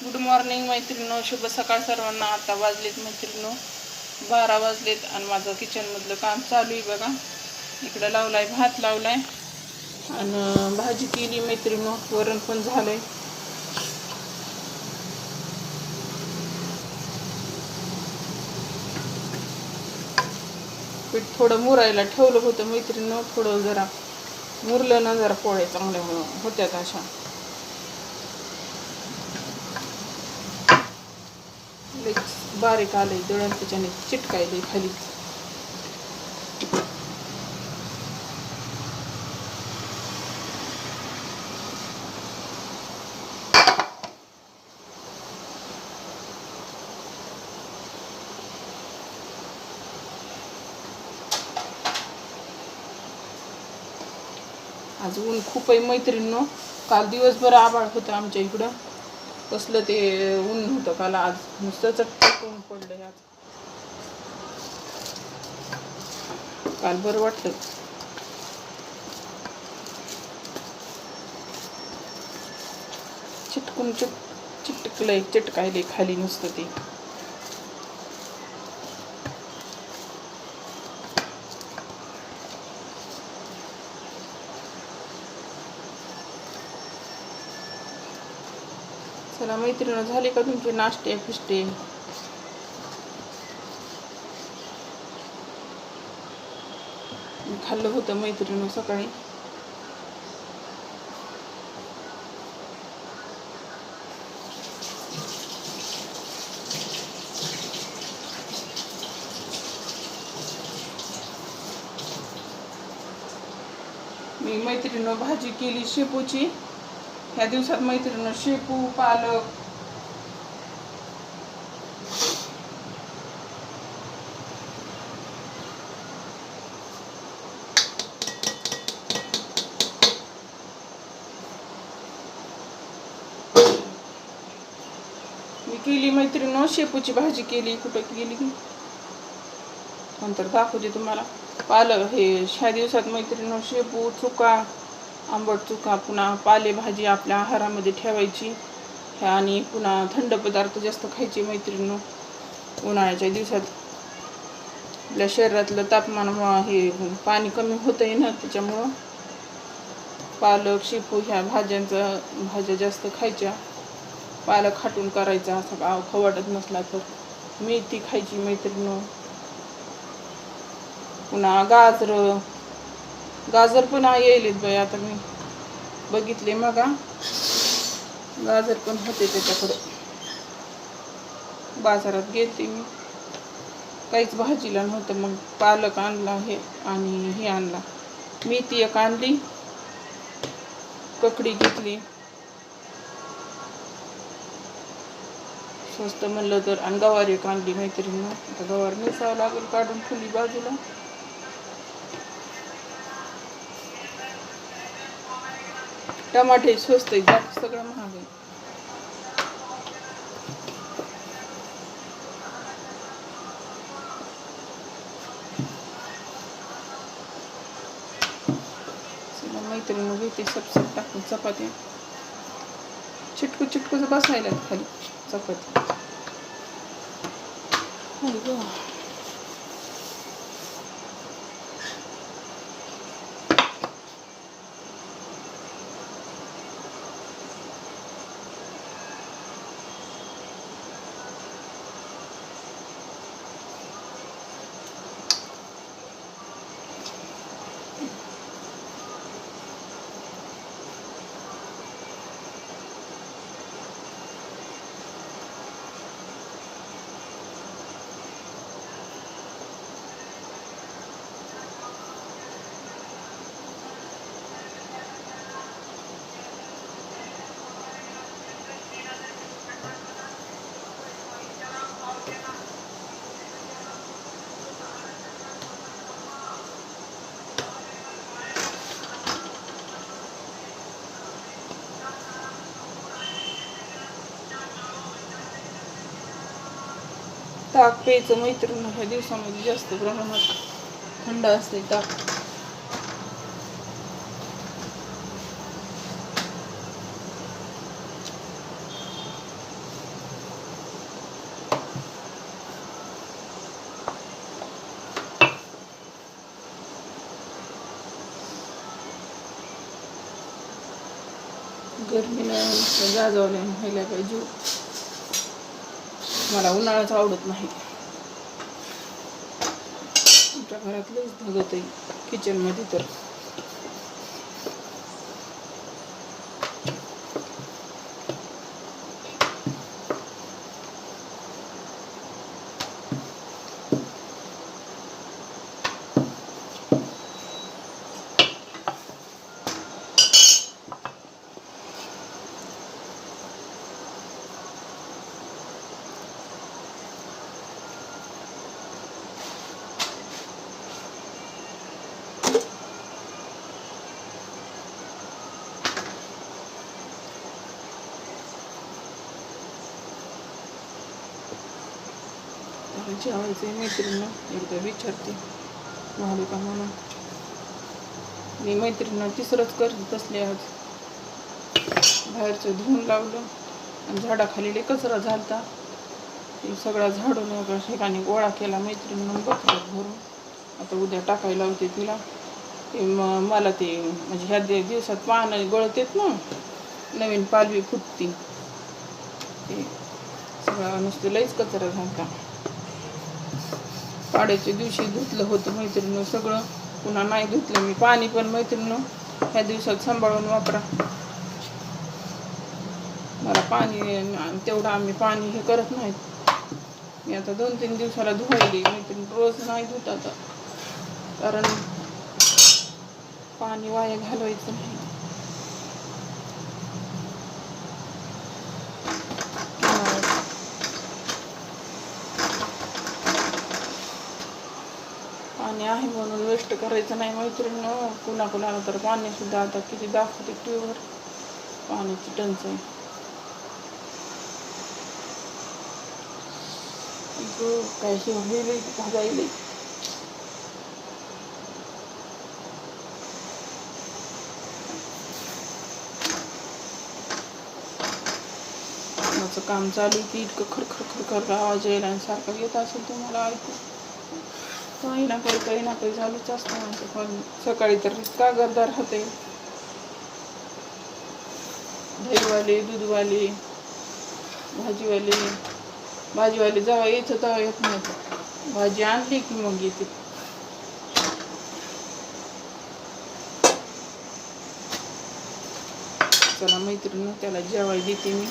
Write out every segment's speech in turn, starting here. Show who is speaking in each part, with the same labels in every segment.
Speaker 1: Good morning मैत्रिणो शुभ सकाळ सर्वांना. आता वाजलेत मैत्रिणो बारा वाजलेत आणि माझं किचनमधलं काम चालू आहे बघा. इकडं लावलाय भात लावलाय. आणि भाजी केली मैत्रिणो वरण पण झालंय. पीठ थोडं मुरायला ठेवलं होतं मैत्रिणीनं. थोडं जरा मुरलं ना जरा पोळ्या चांगल्या होत्यात अशा. लई बारीक आलंय दळण त्याच्याने चिटकायले खाली. आज ऊन खूप आहे मैत्रिणीनं. काल दिवसभर आभाळ होतं आमच्या इकडं. कसलं ते ऊन होतं काल आज. नुसतं चटक ऊन पडलं आज काल बरं वाटलं. चिटकून चिट चिटकलंय चिटकायले खाली नुसतं ते. चला मैत्रिणी झाले का तुमचे नाश्ते फिष्टे? खाल्लं होतं मैत्रिणी सकाळी. मी मैत्रिणीनं भाजी केली शेपूची. ह्या दिवसात मैत्रिणी शेपू पालक. मी केली मैत्रिणी शेपूची भाजी केली. कुठं केली? नंतर दाखवते तुम्हाला. पालक हे ह्या दिवसात मैत्रिणी शेपू चुका. आंबट चुका पुन्हा पालेभाजी आपल्या आहारामध्ये ठेवायची. ह्या आणि पुन्हा थंड पदार्थ जास्त खायचे मैत्रिणी उन्हाळ्याच्या दिवसात आपल्या शरीरातलं तापमान हे पाणी कमी होतं आहे ना त्याच्यामुळं पालक शेपू ह्या भाज्यांचा भाज्या जास्त खायच्या. पालक खाटून करायचा असा गाव खवाटत नसला तर. मेथी खायची मैत्रिणी पुन्हा गाजरं गाजर पण येईलेत बाई आता मी बघितले मग गाजर पण होते त्याच्याकडे. बाजारात गेलते मी. काहीच भाजीला नव्हतं मग पालक आणला हे आणि हे आणला. मेथी एक आणली ककडी घेतली. स्वस्त म्हणलं तर आणि गवार एक आणली मैत्रिणी आता गवार नेसावं लागेल काढून फुली बाजूला. टमाटे स्वस्त आहे बाकी सगळं महाग आहे. चला मैत्रिणी घेते सबसब टाकून चपाती चिटकू चिटकूच बसायला खाली चपाती ताक प्यायचं मैत्रीण ह्या दिवसामध्ये जास्त प्रमाणात थंड असते ताक. गर्मीला गाजवल्याने व्हायला पाहिजे मला उन्हाळाच आवडत नाही. आमच्या घरातलंच धगत आहे किचनमध्ये तर. मला जेवायचं मैत्रिणीनं एकदा विचारते झाले का म्हणून मी मैत्रिणींना तिसरंच करत बसले आज बाहेरचं धुवून लावलं आणि झाडाखाली लई कचरा झालता ते सगळा झाडून एका ठिकाणी गोळा केला मैत्रिणीनं बकऱ्यात भरून आता उद्या टाकायला होते तिला ते मला ते म्हणजे ह्या दिवसात पानं गळतेत ना नवीन पालवी फुटती ते सगळा नुसतं लईच कचरा झालता पाड्याच्या दिवशी धुतलं होतं मैत्रिणीनं सगळं. पुन्हा नाही धुतलं मी. पाणी पण मैत्रिणीनं ह्या दिवसात सांभाळून वापरा. मला पाणी तेवढं आम्ही पाणी हे करत नाहीत. मी आता दोन तीन दिवसाला धुवायली. मैत्रीण रोज नाही धुत आता. कारण पाणी वाया घालवायचं नाही. पाणी आहे म्हणून वेस्ट करायचं नाही मैत्रिणीनं. कुणा कुणाला तर पाणी सुद्धा आता किती दाखवते ट्यूबवर. पाण्याची टंचाई. इकडं काय शिवलेलं भाजायले माझं काम चालू आहे की इतकं खरखर खरखर आवाज यायला आणि सारखं येत असेल तुम्हाला ऐकू काही ना काही काही ना काही चालूच असतं माझं पण. सकाळी तर इतका गर्दा राहते दहीवाले दूधवाले भाजीवाले. भाजीवाले जेव्हा यायचं तेव्हा येत नाही भाजी आणली की मग येते. चला मैत्रिणी त्याला जेवाय देते मी.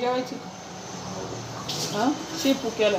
Speaker 1: जेवायची हा? शेपू केला.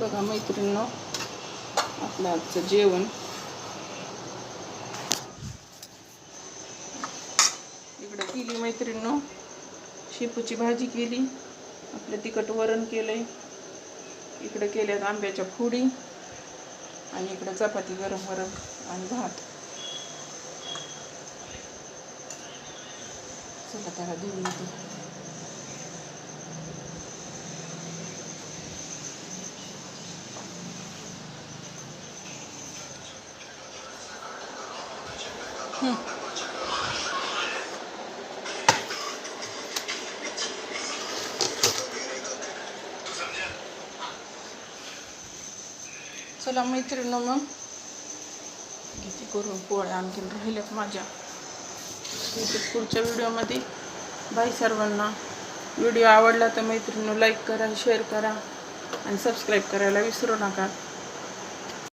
Speaker 1: बघा मैत्रिणीनं आपलं आजचं जेवण. इकडं केली मैत्रिणीनं शेपूची भाजी केली आपलं तिखट वरण केलंय. इकडं केल्यात आंब्याच्या फोडी आणि इकडं चपाती गरम गरम आणि भात. चला त्याला देऊन येते चला मैत्रिणी मग. किती करून पोळ्या आणखीन राहिल्यात माझ्या. पुढच्या व्हिडिओमध्ये. बाय सर्वांना. व्हिडिओ आवडला तर मैत्रिणी लाईक करा शेअर करा आणि सबस्क्राईब करायला विसरू नका.